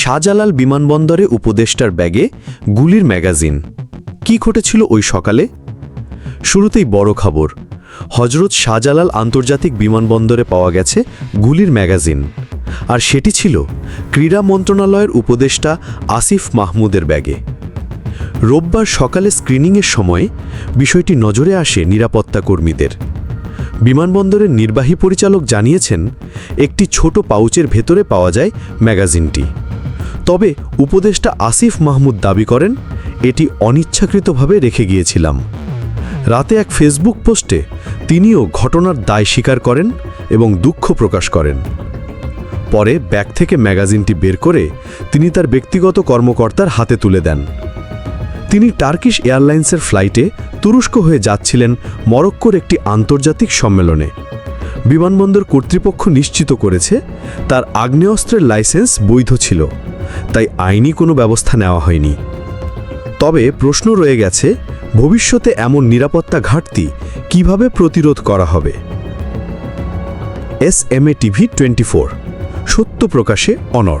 শাহজালাল বিমানবন্দরে উপদেষ্টার ব্যাগে গুলির ম্যাগাজিন। কি ঘটেছিল ওই সকালে? শুরুতেই বড় খবর হজরত শাহজালাল আন্তর্জাতিক বিমানবন্দরে পাওয়া গেছে গুলির ম্যাগাজিন। আর সেটি ছিল ক্রীড়া মন্ত্রণালয়ের উপদেষ্টা আসিফ মাহমুদের ব্যাগে। রোববার সকালে স্ক্রিনিংয়ের সময় বিষয়টি নজরে আসে নিরাপত্তা কর্মীদের। বিমানবন্দরের নির্বাহী পরিচালক জানিয়েছেন, একটি ছোট পাউচের ভেতরে পাওয়া যায় ম্যাগাজিনটি। তবে উপদেষ্টা আসিফ মাহমুদ দাবি করেন, এটি অনিচ্ছাকৃতভাবে রেখে গিয়েছিলাম। রাতে এক ফেসবুক পোস্টে তিনিও ঘটনার দায় স্বীকার করেন এবং দুঃখ প্রকাশ করেন। পরে ব্যাগ থেকে ম্যাগাজিনটি বের করে তিনি তার ব্যক্তিগত কর্মকর্তার হাতে তুলে দেন। তিনি টার্কিশ এয়ারলাইন্সের ফ্লাইটে তুরস্ক হয়ে যাচ্ছিলেন মরক্কোর একটি আন্তর্জাতিক সম্মেলনে। বিমানবন্দর কর্তৃপক্ষ নিশ্চিত করেছে, তার আগ্নেয়স্ত্রের লাইসেন্স বৈধ ছিল। তাই আইনি কোনো ব্যবস্থা নেওয়া হয়নি। তবে প্রশ্ন রয়ে গেছে, ভবিষ্যতে এমন নিরাপত্তা ঘাটতি কীভাবে প্রতিরোধ করা হবে? S M A TV twenty সত্য প্রকাশে অনর